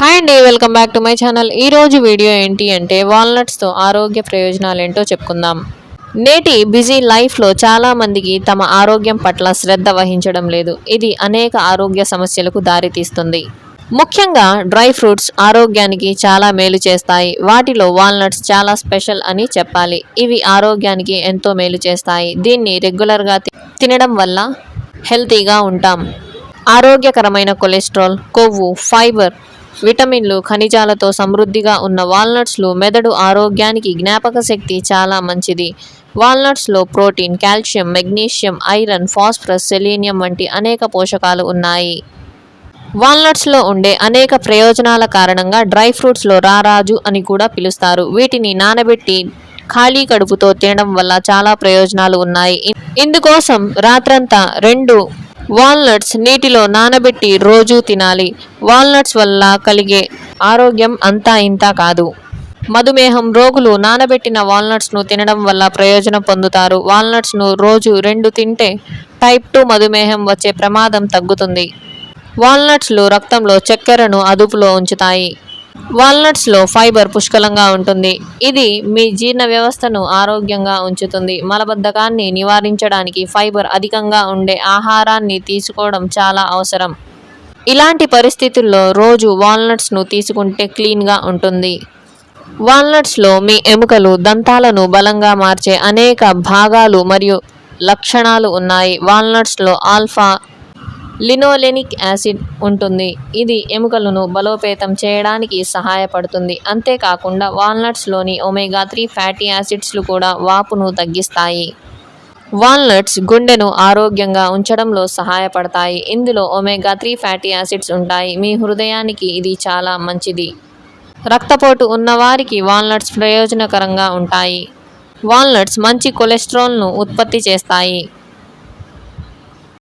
Hi అండి welcome back to my channel ఈ రోజు వీడియో ఏంటి అంటే వాల్నట్స్తో ఆరోగ్య ప్రయోజనాలు ఏంటో చెప్పుకుందాం. నేటి బిజీ లైఫ్లో చాలామందికి తమ ఆరోగ్యం పట్ల శ్రద్ధ వహించడం లేదు. ఇది అనేక ఆరోగ్య సమస్యలకు దారితీస్తుంది ముఖ్యంగా డ్రై ఫ్రూట్స్ ఆరోగ్యానికి చాలా మేలు చేస్తాయి. వాటిలో వాల్నట్స్ చాలా స్పెషల్ అని చెప్పాలి. ఇవి ఆరోగ్యానికి ఎంతో మేలు చేస్తాయి. దీన్ని రెగ్యులర్గా తి- తినడం వల్ల హెల్తీగా ఉంటాం. ఆరోగ్యకరమైన కొలెస్ట్రాల్ కొవ్వు ఫైబర్ విటమిన్లు ఖనిజాలతో సమృద్ధిగా ఉన్న వాల్నట్స్లు మెదడు ఆరోగ్యానికి జ్ఞాపక శక్తి చాలా మంచిది. వాల్నట్స్లో protein calcium magnesium iron phosphorus selenium వంటి అనేక పోషకాలు ఉన్నాయి. వాల్నట్స్లో ఉండే అనేక ప్రయోజనాల కారణంగా డ్రై ఫ్రూట్స్లో రారాజు అని కూడా పిలుస్తారు. వీటిని నానబెట్టి ఖాళీ కడుపుతో తినడం వల్ల చాలా ప్రయోజనాలు ఉన్నాయి. ఇందుకోసం రాత్రంతా రెండు వాల్నట్స్ నీటిలో నానబెట్టి రోజూ తినాలి. వాల్నట్స్ వల్ల కలిగే ఆరోగ్యం అంతా ఇంతా కాదు. మధుమేహం రోగులు నానబెట్టిన వాల్నట్స్ను తినడం వల్ల ప్రయోజనం పొందుతారు. వాల్నట్స్ను రోజు రెండు తింటే టైప్ టూ మధుమేహం వచ్చే ప్రమాదం తగ్గుతుంది. వాల్నట్స్లు రక్తంలో చక్కెరను అదుపులో ఉంచుతాయి. వాల్నట్స్లో ఫైబర్ పుష్కలంగా ఉంటుంది. ఇది మీ జీర్ణ వ్యవస్థను ఆరోగ్యంగా ఉంచుతుంది. మలబద్ధకాన్ని నివారించడానికి ఫైబర్ అధికంగా ఉండే ఆహారాన్ని తీసుకోవడం చాలా అవసరం. ఇలాంటి పరిస్థితుల్లో రోజు వాల్నట్స్ను తీసుకుంటే క్లీన్గా ఉంటుంది. వాల్నట్స్లో మీ ఎముకలు దంతాలను బలంగా మార్చే అనేక భాగాలు మరియు లక్షణాలు ఉన్నాయి. వాల్నట్స్లో ఆల్ఫా లినోలెనిక్ యాసిడ్ ఉంటుంది. ఇది ఎముకలను బలోపేతం చేయడానికి సహాయపడుతుంది. అంతేకాకుండా వాల్నట్స్లోని ఒమేగా త్రీ ఫ్యాటీ యాసిడ్స్లు కూడా వాపును తగ్గిస్తాయి. వాల్నట్స్ గుండెను ఆరోగ్యంగా ఉంచడంలో సహాయపడతాయి. ఇందులో ఒమేగా త్రీ ఫ్యాటీ యాసిడ్స్ ఉంటాయి. మీ హృదయానికి ఇది చాలా మంచిది. రక్తపోటు ఉన్నవారికి వాల్నట్స్ ప్రయోజనకరంగా ఉంటాయి. వాల్నట్స్ మంచి కొలెస్ట్రాల్ను ఉత్పత్తి చేస్తాయి.